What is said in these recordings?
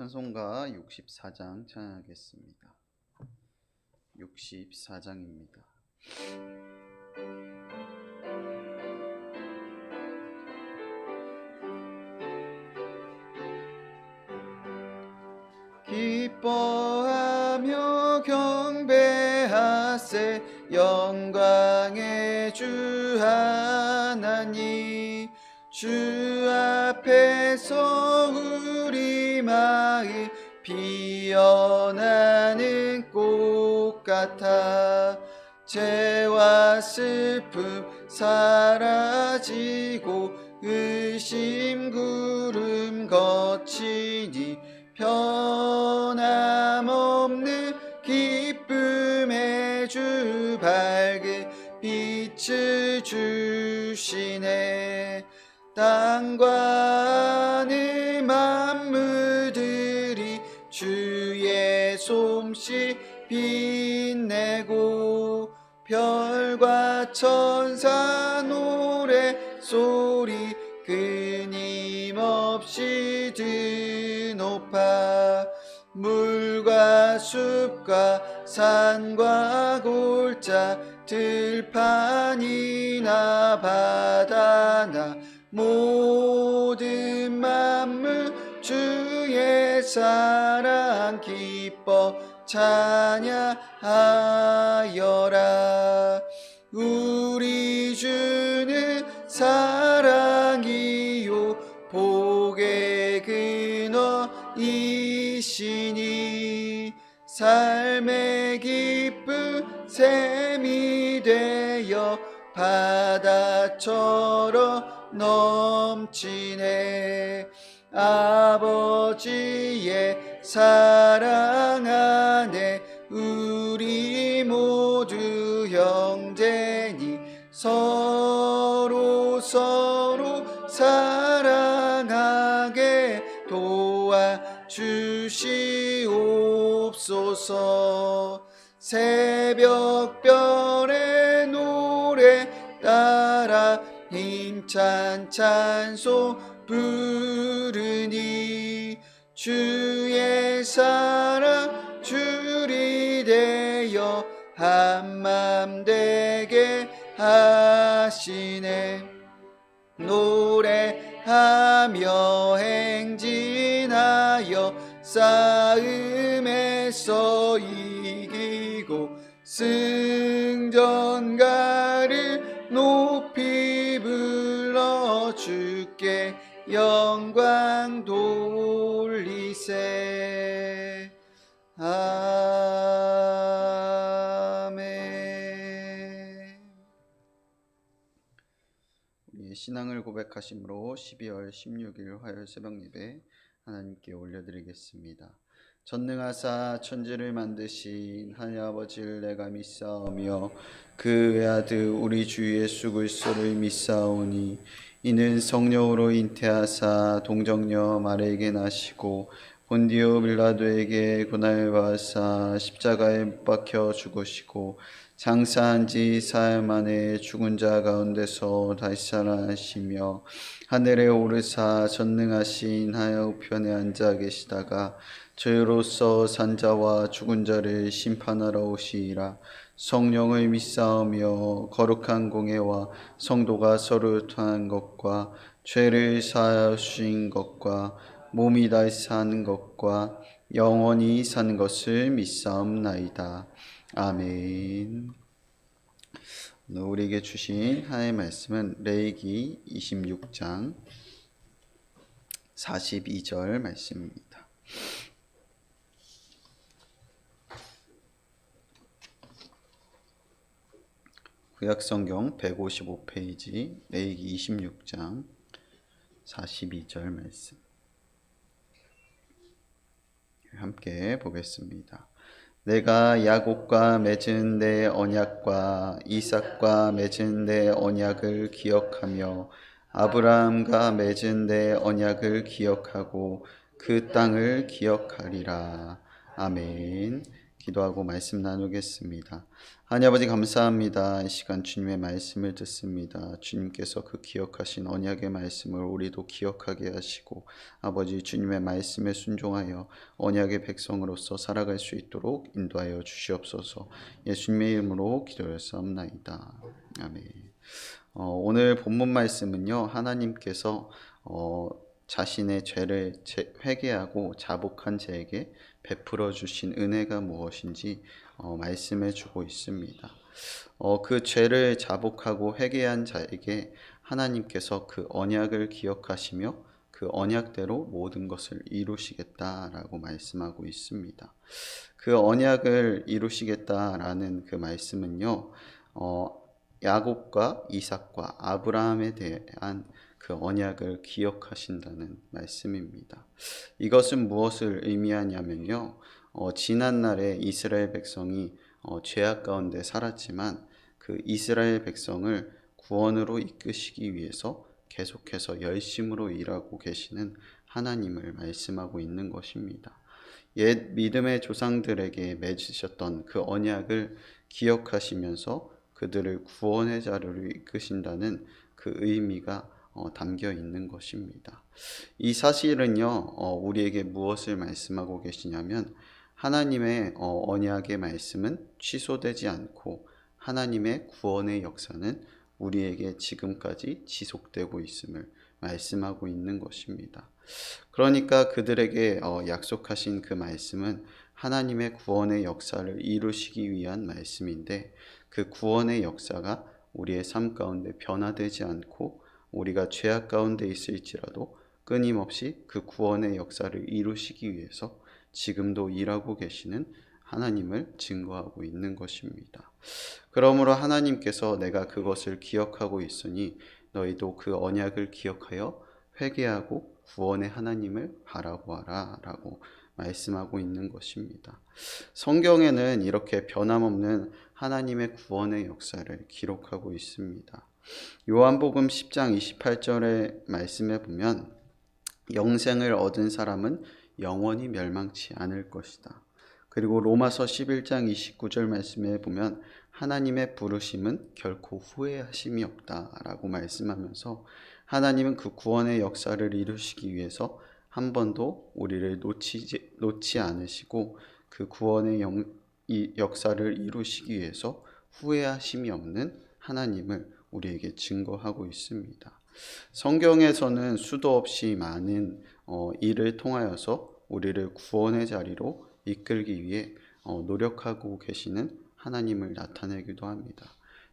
찬송가 64장 찬양하겠습니다. 64장입니다. 기뻐하며 경배하세 영광의 주 하나님 주 앞에서 피어나는 꽃 같아. 죄와 슬픔 사라지고 의심 구름 거치니 변함없는 기쁨의 주 밝은 빛을 주시네. 땅과 하 솜씨 빛내고 별과 천사 노래 소리 끊임없이 드높아 물과 숲과 산과 골짜 들판이나 바다나 모든 만물 주의 사랑 기 뻐 찬양하여라. 우리 주는 사랑이요 복의 근원이시니. 삶의 기쁨 샘이 되어 바다처럼 넘치네. 아버지의 사랑 안에 우리 모두 형제니 서로 서로 사랑하게 도와주시옵소서. 새벽별의 노래 따라 힘찬 찬송 부르니 주 의 사랑 줄이 되어 한맘 되게 하시네. 노래하며 행진하여 싸움에서 이기고 승전가를 높이 불러 주께 영광 돌리세 신앙을 고백하심으로 12월 16일 화요일 새벽 예배 하나님께 올려드리겠습니다. 전능하사 천지를 만드신 하나님 아버지를 내가 믿사오며 그 외아들 우리 주 예수 그리스도를 믿사오니 이는 성령으로 잉태하사 동정녀 마리에게 나시고 본디오 빌라도에게 고난을 받으사 십자가에 못 박혀 죽으시고 장사한 지 사흘 만에 죽은 자 가운데서 다시 살아나시며 하늘에 오르사 전능하신 하여 우편에 앉아 계시다가 저희로서 산자와 죽은 자를 심판하러 오시리라 성령을 믿사오며 거룩한 공예와 성도가 서로 통한 것과 죄를 사하여 주신 것과 몸이 다시 사는 것과 영원히 사는 것을 믿사옵나이다. 아멘. 우리에게 주신 하나님의 말씀은 레이기 26장 42절 말씀입니다. 구약성경 155페이지 레이기 26장 42절 말씀 함께 보겠습니다. 내가 야곱과 맺은 내 언약과 이삭과 맺은 내 언약을 기억하며 아브라함과 맺은 내 언약을 기억하고 그 땅을 기억하리라. 아멘. 기도하고 말씀 나누겠습니다. 하나님 아버지 감사합니다. 이 시간 주님의 말씀을 듣습니다. 주님께서 그 기억하신 언약의 말씀을 우리도 기억하게 하시고 아버지 주님의 말씀에 순종하여 언약의 백성으로서 살아갈 수 있도록 인도하여 주시옵소서. 예수님의 이름으로 기도했사옵나이다. 아멘. 어, 오늘 본문 말씀은요 하나님께서 어, 자신의 죄를 제- 회개하고 자복한 자에게 베풀어 주신 은혜가 무엇인지 어, 말씀해 주고 있습니다. 어, 그 죄를 자복하고 회개한 자에게 하나님께서 그 언약을 기억하시며 그 언약대로 모든 것을 이루시겠다라고 말씀하고 있습니다. 그 언약을 이루시겠다라는 그 말씀은요, 어, 야곱과 이삭과 아브라함에 대한 그 언약을 기억하신다는 말씀입니다. 이것은 무엇을 의미하냐면요. 어, 지난날에 이스라엘 백성이 어, 죄악 가운데 살았지만 그 이스라엘 백성을 구원으로 이끄시기 위해서 계속해서 열심으로 일하고 계시는 하나님을 말씀하고 있는 것입니다. 옛 믿음의 조상들에게 맺으셨던 그 언약을 기억하시면서 그들을 구원의 자리로 이끄신다는 그 의미가 어, 담겨 있는 것입니다. 이 사실은요, 어, 우리에게 무엇을 말씀하고 계시냐면, 하나님의 어, 언약의 말씀은 취소되지 않고, 하나님의 구원의 역사는 우리에게 지금까지 지속되고 있음을 말씀하고 있는 것입니다. 그러니까 그들에게 어, 약속하신 그 말씀은 하나님의 구원의 역사를 이루시기 위한 말씀인데, 그 구원의 역사가 우리의 삶 가운데 변화되지 않고 우리가 죄악 가운데 있을지라도 끊임없이 그 구원의 역사를 이루시기 위해서 지금도 일하고 계시는 하나님을 증거하고 있는 것입니다. 그러므로 하나님께서 내가 그것을 기억하고 있으니 너희도 그 언약을 기억하여 회개하고 구원의 하나님을 바라보아라 라고 말씀하고 있는 것입니다. 성경에는 이렇게 변함없는 하나님의 구원의 역사를 기록하고 있습니다. 요한복음 10장 28절의 말씀에 보면 영생을 얻은 사람은 영원히 멸망치 않을 것이다. 그리고 로마서 11장 29절 말씀에 보면 하나님의 부르심은 결코 후회하심이 없다라고 말씀하면서 하나님은 그 구원의 역사를 이루시기 위해서 한 번도 우리를 놓치지, 놓지 않으시고 그 구원의 영, 이 역사를 이루시기 위해서 후회하심이 없는 하나님을 우리에게 증거하고 있습니다. 성경에서는 수도 없이 많은 어, 일을 통하여서 우리를 구원의 자리로 이끌기 위해 어, 노력하고 계시는 하나님을 나타내기도 합니다.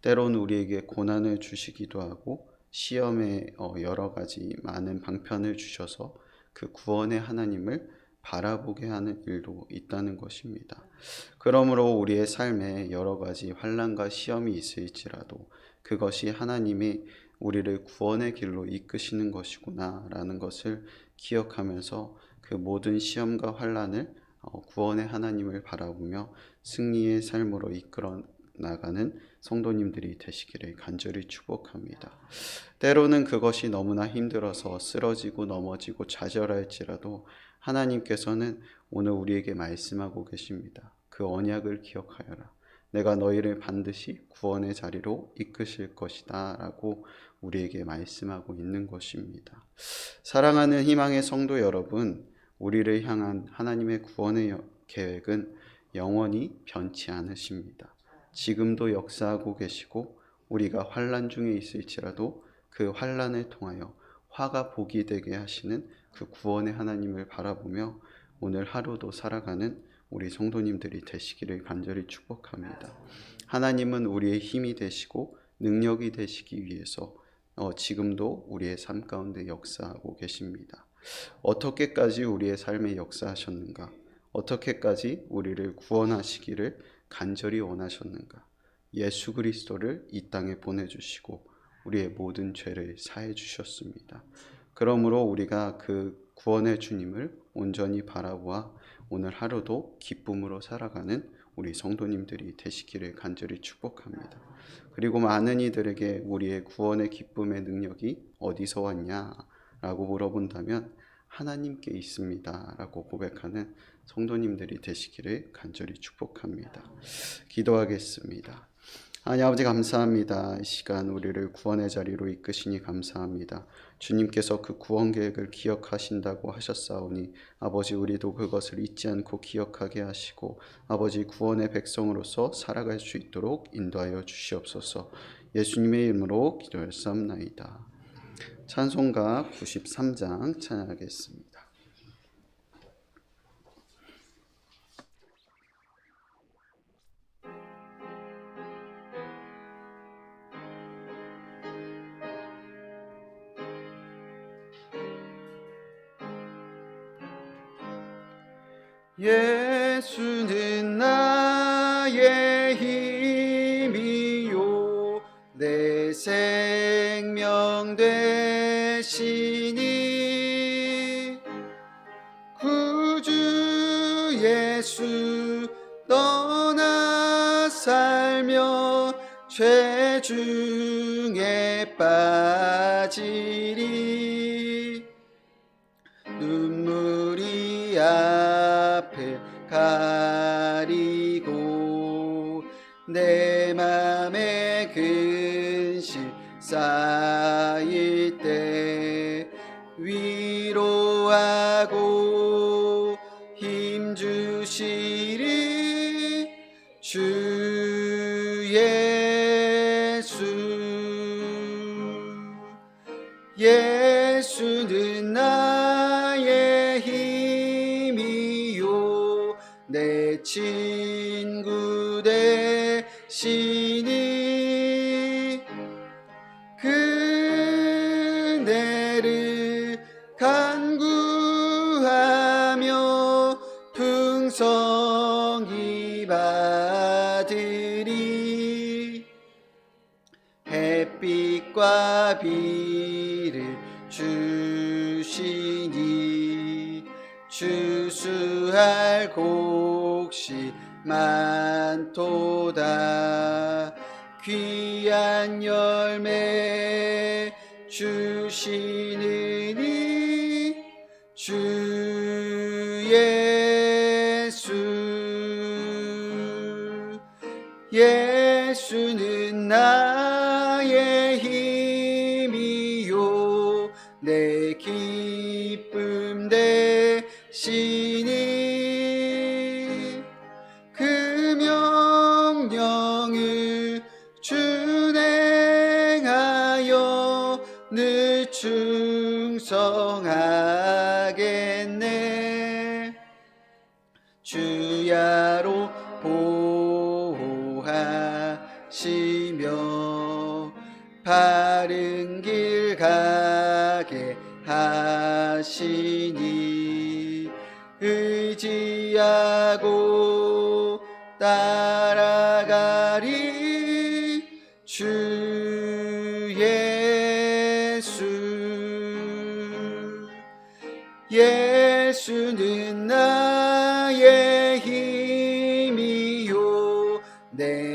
때로는 우리에게 고난을 주시기도 하고 시험에 어, 여러 가지 많은 방편을 주셔서 그 구원의 하나님을 바라보게 하는 일도 있다는 것입니다. 그러므로 우리의 삶에 여러 가지 환란과 시험이 있을지라도 그것이 하나님이 우리를 구원의 길로 이끄시는 것이구나라는 것을 기억하면서 그 모든 시험과 환란을 어, 구원의 하나님을 바라보며 승리의 삶으로 이끌어 나가는 성도님들이 되시기를 간절히 축복합니다. 때로는 그것이 너무나 힘들어서 쓰러지고 넘어지고 좌절할지라도 하나님께서는 오늘 우리에게 말씀하고 계십니다. 그 언약을 기억하여라. 내가 너희를 반드시 구원의 자리로 이끄실 것이다. 라고 우리에게 말씀하고 있는 것입니다. 사랑하는 희망의 성도 여러분, 우리를 향한 하나님의 구원의 여- 계획은 영원히 변치 않으십니다. 지금도 역사하고 계시고 우리가 환란 중에 있을지라도 그 환란을 통하여 화가 복이 되게 하시는 그 구원의 하나님을 바라보며 오늘 하루도 살아가는 우리 성도님들이 되시기를 간절히 축복합니다. 하나님은 우리의 힘이 되시고 능력이 되시기 위해서 어, 지금도 우리의 삶 가운데 역사하고 계십니다. 어떻게까지 우리의 삶에 역사하셨는가? 어떻게까지 우리를 구원하시기를 간절히 원하셨는가? 예수 그리스도를 이 땅에 보내주시고 우리의 모든 죄를 사해 주셨습니다. 그러므로 우리가 그 구원의 주님을 온전히 바라보아 오늘 하루도 기쁨으로 살아가는 우리 성도님들이 되시기를 간절히 축복합니다. 그리고 많은 이들에게 우리의 구원의 기쁨의 능력이 어디서 왔냐 라고 물어본다면 하나님께 있습니다 라고 고백하는 성도님들이 되시기를 간절히 축복합니다. 기도하겠습니다. 하나님 아버지 감사합니다. 이 시간 우리를 구원의 자리로 이끄시니 감사합니다. 주님께서 그 구원 계획을 기억하신다고 하셨사오니 아버지 우리도 그것을 잊지 않고 기억하게 하시고 아버지 구원의 백성으로서 살아갈 수 있도록 인도하여 주시옵소서. 예수님의 이름으로 기도했사옵나이다. 찬송가 93장 찬양하겠습니다. 예수는 나의 힘이요. 내 생명 되시니 구주 예수 떠나 살며 죄 중에 빠지리 예수는 나의 힘이요. 내친 곡식 많도다. 귀한 열매 주시느니 주 늘 충성하겠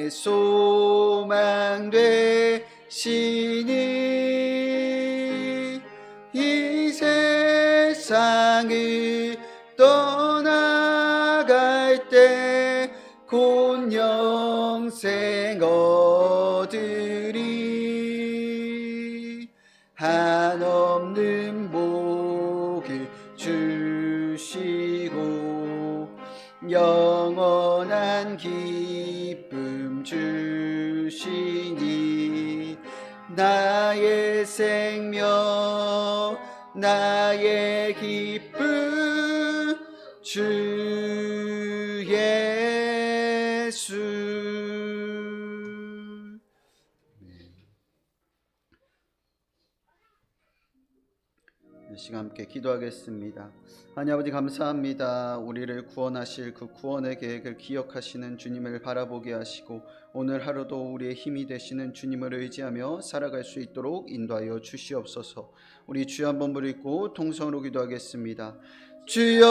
소망 되시 나의 생명 나의 기쁨 주 예수 이 시간 함께 기도하겠습니다. 하나님 아버지 감사합니다. 우리를 구원하실 그 구원의 계획을 기억하시는 주님을 바라보게 하시고 오늘 하루도 우리의 힘이 되시는 주님을 의지하며 살아갈 수 있도록 인도하여 주시옵소서. 우리 주여 한번 부르고 통성으로 기도하겠습니다. 주여